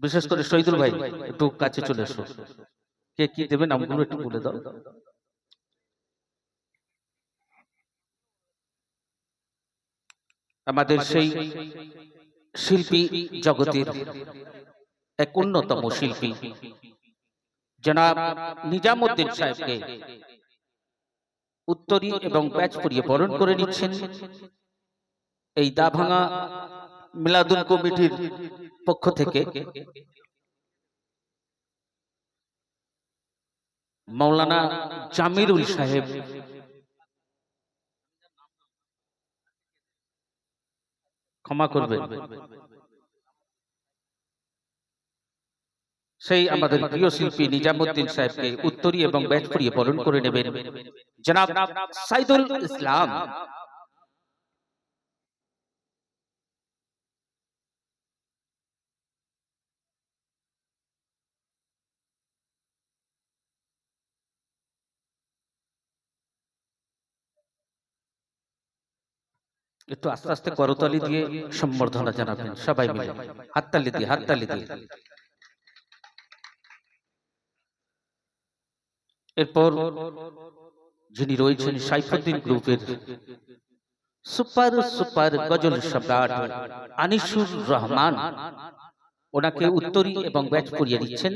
বিশেষ করে শহীদুল ভাই একটু কাছে চলে এসো কে কি দেবে নামগুলো একটু বলে দাও। আমাদের সেই শিল্পী জগতের এক অন্যতম শিল্পী। জনাব নিজামুদ্দিন সাহেবকে উত্তরী এবং ব্যাচ পরিয়ে বরণ করে নিচ্ছেন এই দাভাঙা মিলাদুল কমিটির পক্ষ থেকে মৌলানা জামিরুল সাহেব। ক্ষমা করবেন। সেই আমাদের প্রিয় শিল্পী নিজামুদ্দিন সাহেবকে উত্তরী এবং ব্যাট পরিয়ে বরণ করে নেবেন। জনাব সাইদুল ইসলাম। একটু আস্তে আস্তে করতালি দিয়ে সম্বর্ধনা জানাবেন, সবাই মিলে। হাততালি দিয়ে হাততালি দিয়ে। এরপর যিনি রয়েছেন সাইফুদ্দিন গ্রুপের সুপার সুপার গজল সম্রাট আনিসুর রহমান। ওনাকে উত্তরী এবং ব্যাচ পরিয়ে দিচ্ছেন।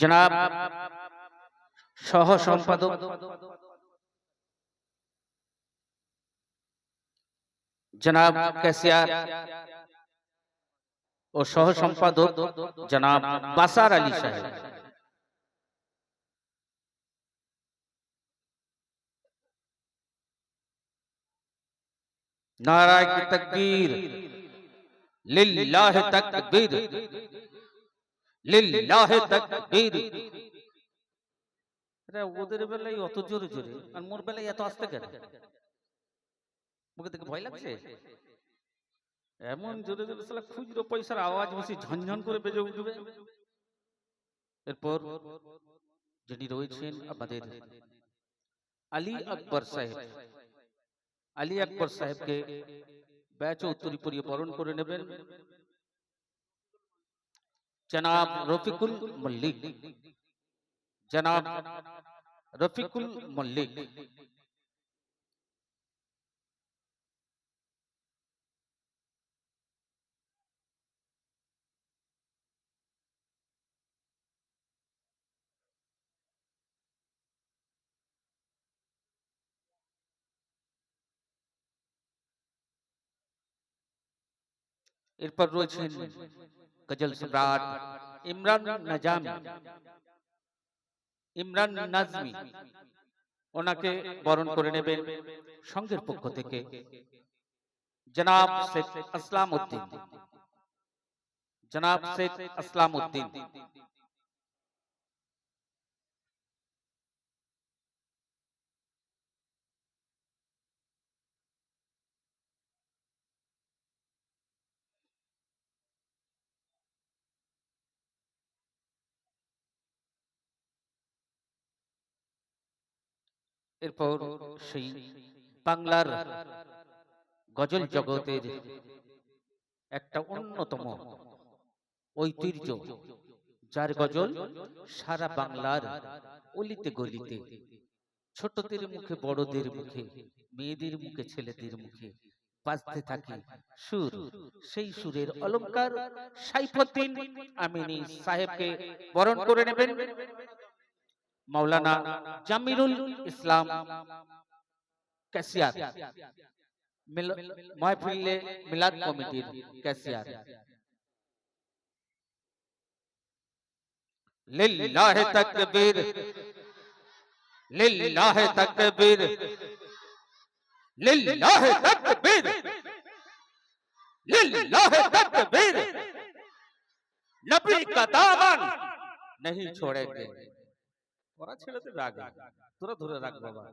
জনাব সহ সম্পাদক জনাব ক্যাসিয়ার ও সহ সম্পাদক জনাব বাসার আলী সাহেব। নারায় কি তকবীর? লিল্লাহ তাকবীর। লিল্লাহ তাকবীর। ওদের বেলায় অত জোরে জোরে, আর মোর বেলায় এত আস্তে কেন? মুখে থেকে ভয় লাগছে? এমন জোরে জোরে সালা খুচরো পয়সার আওয়াজ বেশি ঝনঝন করে বেজে উঠবে। এরপর যিনি রয়েছেন আমাদের আলী আকবর সাহেব। আলী আকবর সাহেবকে ব্যাচ উত্তরী বরণ করে নেবেন। জনাব রফিকুল মল্লিক। জনাব রফিকুল মল্লিক। এরপর রয়েছেন গজল সম্রাট, ইমরান নাজামি, ইমরান নাজমি, ওনাকে বরণ করে নেবেন সংঘের পক্ষ থেকে। জনাব শেখ আসলাম উদ্দিন, জনাব শেখ আসলাম উদ্দিন এরপর সেই বাংলার গজল জগতের একটা অন্যতম ঐতিহ্য যার গজল সারা বাংলার অলিতে গলিতে ছোটদের মুখে বড়দের মুখে মেয়েদের মুখে ছেলেদের মুখে বাজতে থাকে সুর। সেই সুরের অলংকার সাইফুদ্দিন আমিনী সাহেবকে বরণ করে নেবেন। मौलाना जमीरुल इस्लाम, कैसियार। महफिल मिलाद कमिटी, कैसियार। लिल्लाह तकबीर लिल्लाह तकबीर लिल्लाह तकबीर लिल्लाह तकबीर। नबी का दामन नहीं छोड़ेंगे। ওরা ছেড়ে তোরা ধরে রাখ বাবা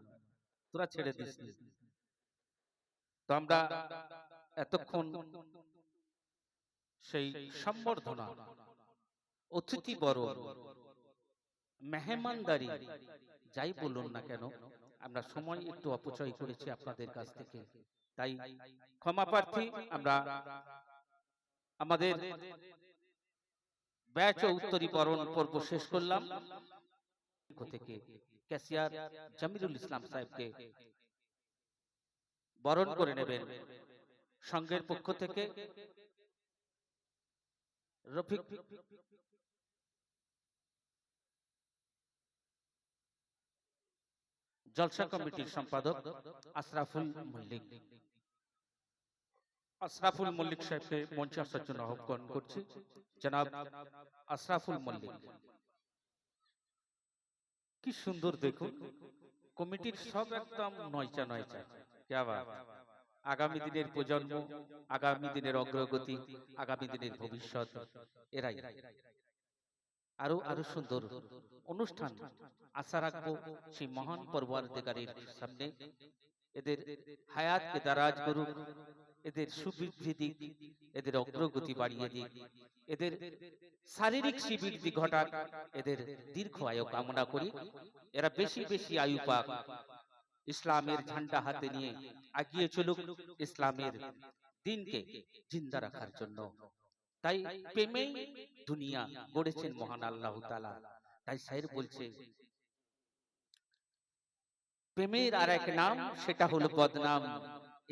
তোরা ছেড়ে দিস। তো আমরা এতক্ষণ সেই সম্বর্ধনা অতিথি বড় মেহমানদারি যাই বলুন না কেন আমরা সময় একটু অপচয় করেছি আপনাদের কাছ থেকে। তাই ক্ষমা প্রার্থী আমরা আমাদের ব্যাচ উত্তরীকরণ পর্ব শেষ করলাম। পক্ষ থেকে ক্যাশিয়ার জামিরুল ইসলাম সাহেবকে বরণ করে নেবেন সংঘের পক্ষ থেকে রফিক জলসা কমিটির সম্পাদক আশরাফুল মল্লিক আশরাফুল মল্লিক সাহেবকে মঞ্চে আসার জন্য আহ্বান করছি জনাব আশরাফুল মল্লিক কি সুন্দর দেখুন। কমিটির সব একদম নয়চা নয়চা। বাত আগামী দিনের প্রজন্ম আগামী দিনের অগ্রগতি আগামী দিনের ভবিষ্যৎ এরাই। আরও আরও সুন্দর অনুষ্ঠান আশা রাখব সেই মহান পর্বতারীর সামনে। এদের হায়াতকে দারাজ করুক এদের সুবৃদ্ধি দিক এদের অগ্রগতি বাড়িয়ে দিক। এদের শারীরিক শ্রীবৃদ্ধি ঘটাক এদের দীর্ঘ আয়ু কামনা করি। এরা বেশি বেশি আয়ু পাক। ইসলামের ঝান্ডা হাতে নিয়ে এগিয়ে চলুক ইসলামের দিনকে জিন্দা রাখার জন্য। তাই প্রেমেই দুনিয়া গড়েছেন মহান আল্লাহ তালা তাই সাইর বলছে প্রেমের আর এক নাম সেটা হলো বদনাম।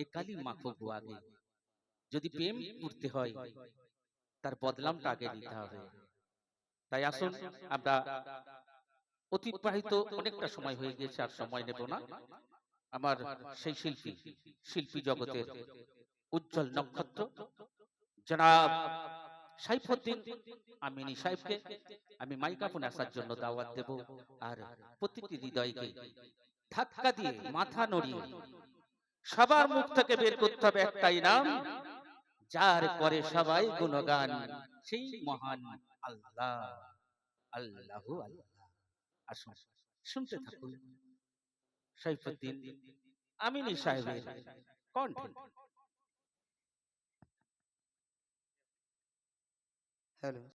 এ কালি মাখো আগে যদি প্রেম করতে হয় তার বদনামটা আগে নিতে হবে। তাই আসুন আমরা অতিবাহিত অনেকটা সময় হয়ে গেছে আর সময় নেব না। আমার সেই শিল্পী শিল্পী জগতের উজ্জ্বল নক্ষত্র। জনাব সাইফুদ্দিন আমিনী সাহেবকে আমি আসার জন্য দাওয়াত দেব আর প্রতিটি হৃদয়কে ধাক্কা দিয়ে মাথা নড়িয়ে সবার মুখ থেকে বের করতে হবে একটাই নাম। যার করে সবাই গুণগান। সেই মহান আল্লাহ। আল্লাহ আল্লাহ আসুন শুনতে থাকুন। সৈফুদ্দিন আমিনী সাহেবের কণ্ঠ। হ্যালো।